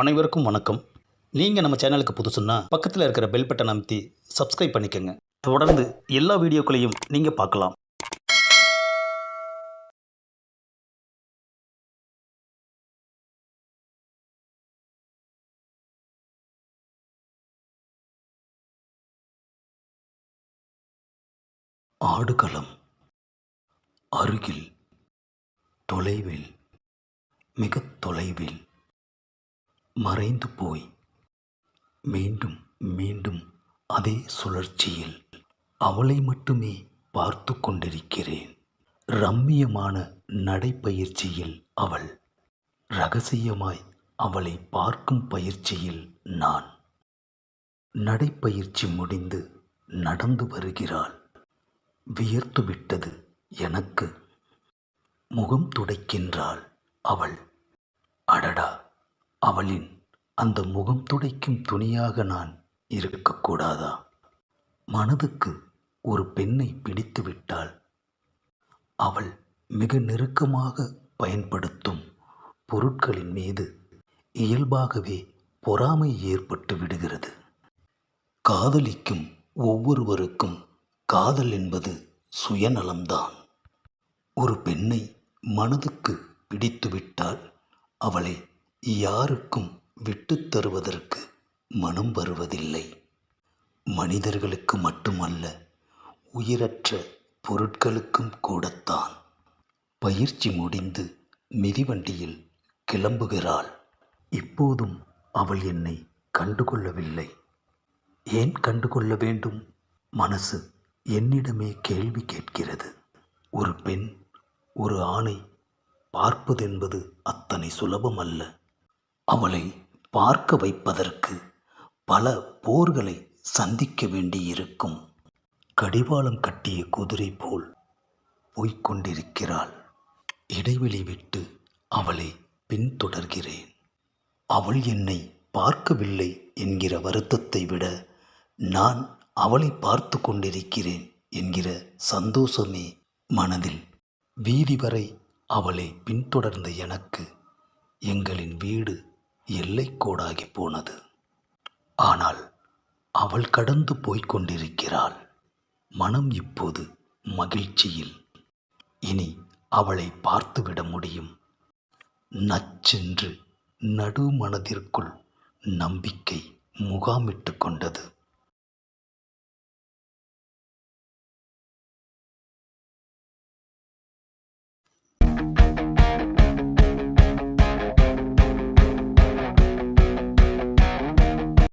அனைவருக்கும் வணக்கம். நீங்கள் நம்ம சேனலுக்கு புதுசுன்னா பக்கத்தில் இருக்கிற பெல் பட்டன் அமைத்தி சப்ஸ்கிரைப் பண்ணிக்கோங்க. தொடர்ந்து எல்லா வீடியோக்களையும் நீங்கள் பார்க்கலாம். ஆடுகளம் அருகில் தொலைவில் மிக தொலைவில். மறைந்து போய். மீண்டும் மீண்டும் அதே சுழற்சியில் அவளை மட்டுமே பார்த்து கொண்டிருக்கிறேன். ரம்மியமான நடைப்பயிற்சியில் அவள். ரகசியமாய் அவளை பார்க்கும் பயிற்சியில் நான். நடைப்பயிற்சி முடிந்து நடந்து வருகிறாள். வியர்த்துவிட்டது எனக்கு. முகம் துடைக்கின்றாள் அவள். அடடா! அவளின் அந்த முகம் துடைக்கும் துணியாக நான் இருக்கக்கூடாதா? மனதுக்கு ஒரு பெண்ணை பிடித்து விட்டால் அவள் மிக நெருக்கமாக பயன்படுத்தும் பொருட்களின் மீது இயல்பாகவே பொறாமை ஏற்பட்டு விடுகிறது. காதலிக்கும் ஒவ்வொருவருக்கும் காதல் என்பது சுயநலம்தான். ஒரு பெண்ணை மனதுக்கு பிடித்துவிட்டால் அவளை யாருக்கும் விட்டு தருவதற்கு மனம் வருவதில்லை. மனிதர்களுக்கு மட்டுமல்ல உயிரற்ற பொருட்களுக்கும் கூடத்தான். பயிற்சி முடிந்து மிதிவண்டியில் கிளம்புகிறாள். இப்போதும் அவள் என்னை கண்டுகொள்ளவில்லை. ஏன் கண்டுகொள்ள வேண்டும்? மனசு என்னிடமே கேள்வி கேட்கிறது. ஒரு பெண் ஒரு ஆணை பார்ப்பதென்பது அத்தனை சுலபமல்ல. அவளை பார்க்க வைப்பதற்கு பல போர்களை சந்திக்க வேண்டியிருக்கும். கடிவாளம் கட்டிய குதிரை போல் போய்க் கொண்டிருக்கிறாள் இடைவெளி விட்டு அவளை பின்தொடர்கிறேன். அவள் என்னை பார்க்கவில்லை என்கிற வருத்தத்தை விட நான் அவளை பார்த்து கொண்டிருக்கிறேன் என்கிற சந்தோஷமே மனதில். வீதி வரை அவளை பின்தொடர்ந்த எனக்கு எங்களின் வீடு எல்லைக்கோடாகி போனது. ஆனால் அவள் கடந்து போய்க் கொண்டிருக்கிறாள். மனம் இப்போது மகிழ்ச்சியில். இனி அவளை பார்த்துவிட முடியும். நச்சென்று நடுமனதிற்குள் நம்பிக்கை முகாமிட்டு கொண்டது.